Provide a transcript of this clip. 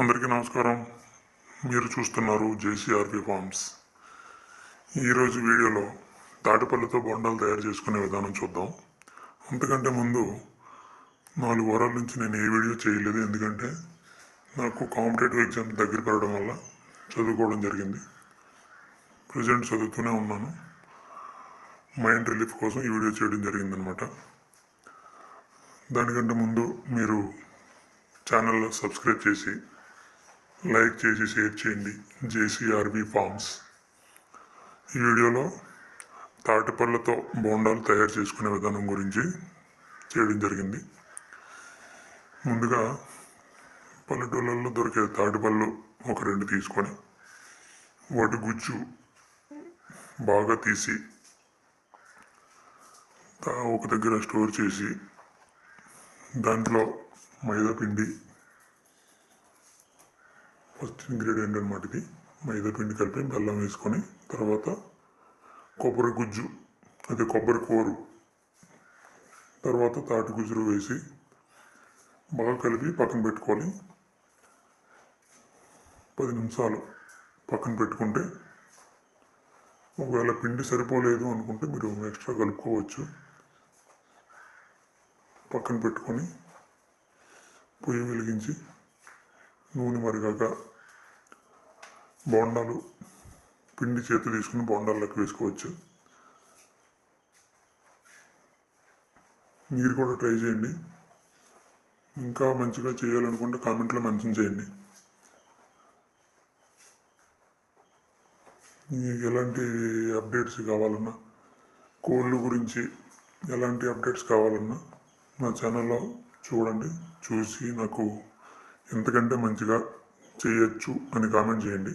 అందరికీ నమస్కారం. మీరు చూస్తున్నారు జేసీఆర్పి ఫార్మ్స్. ఈరోజు వీడియోలో తాటిపల్లితో బొండాలు తయారు చేసుకునే విధానం చూద్దాం. అంతకంటే ముందు నాలుగు వారాల నుంచి నేను ఏ వీడియో చేయలేదు. ఎందుకంటే నాకు కాంపిటేటివ్ ఎగ్జామ్ దగ్గర పడడం వల్ల చదువుకోవడం జరిగింది. ప్రజెంట్ చదువుతూనే ఉన్నాను. మైండ్ రిలీఫ్ కోసం ఈ వీడియో చేయడం జరిగిందనమాట. దానికంటే ముందు మీరు ఛానల్లో సబ్స్క్రైబ్ చేసి లైక్ చేసి షేర్ చేయండి. JCRB farms. ఈ వీడియోలో తాటిపళ్ళతో బోండాలు తయారు చేసుకునే విధానం గురించి చేయడం జరిగింది. ముందుగా పల్లెటూళ్ళల్లో దొరికే తాటిపళ్ళు ఒక రెండు తీసుకొని వాటి గుజ్జు బాగా తీసి ఒక దగ్గర స్టోర్ చేసి దాంట్లో మైదా పిండి ఫస్ట్ ఇంగ్రీడియంట్ అనమాట ఇది? మైదా పిండి కలిపి బెల్లం వేసుకొని తర్వాత కొబ్బరి గుజ్జు అది కొబ్బరి కూరు. తర్వాత తాటి గుజ్జులు వేసి బాగా కలిపి పక్కన పెట్టుకొని పది నిమిషాలు పక్కన పెట్టుకుంటే ఒకవేళ పిండి సరిపోలేదు అనుకుంటే మీరు ఎక్స్ట్రా కలుపుకోవచ్చు. పక్కన పెట్టుకొని పొయ్యి వెలిగించి నూనె మరిగాక బోండాలు పిండి చేతి తీసుకుని బోండాల్లోకి వేసుకోవచ్చు. మీరు కూడా ట్రై చేయండి. ఇంకా మంచిగా చేయాలనుకుంటే కామెంట్లో మెన్షన్ చేయండి. మీకు ఎలాంటి అప్డేట్స్ కావాలన్నా కోళ్ళు గురించి ఎలాంటి అప్డేట్స్ కావాలన్నా నా ఛానల్లో చూడండి చూసి నాకు ఎంతకంటే మంచిగా చేయొచ్చు అని కామెంట్ చేయండి.